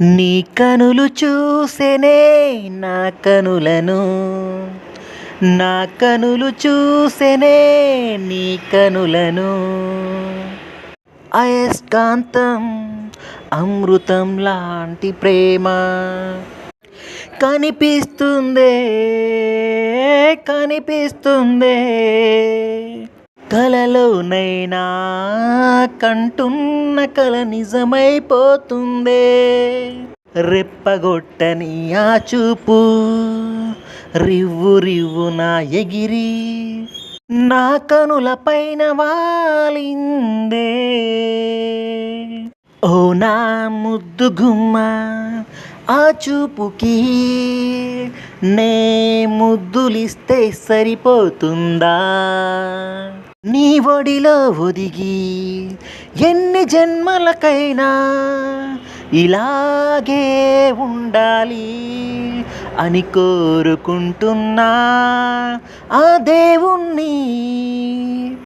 నీ కనులు చూసెనే నా కనులను. నా కనులు చూసెనే నీ కనులను. అయస్కాంతం అమృతం లాంటి ప్రేమ కనిపిస్తుందే కనిపిస్తుందే. కలలోనైనా కంటున్న కల నిజమైపోతుందే. రెప్పగొట్టని ఆ చూపు రివ్వు రివ్వు నా ఎగిరి నా కనుల పైన వాలిందే. ఓ నా ముద్దు గుమ్మ ఆ చూపుకి నే ముద్దులిస్తే సరిపోతుందా? నీ ఒడిలో ఒదిగి ఎన్ని జన్మలకైనా ఇలాగే ఉండాలి అని కోరుకుంటున్నా. ఆ దేవుణ్ణి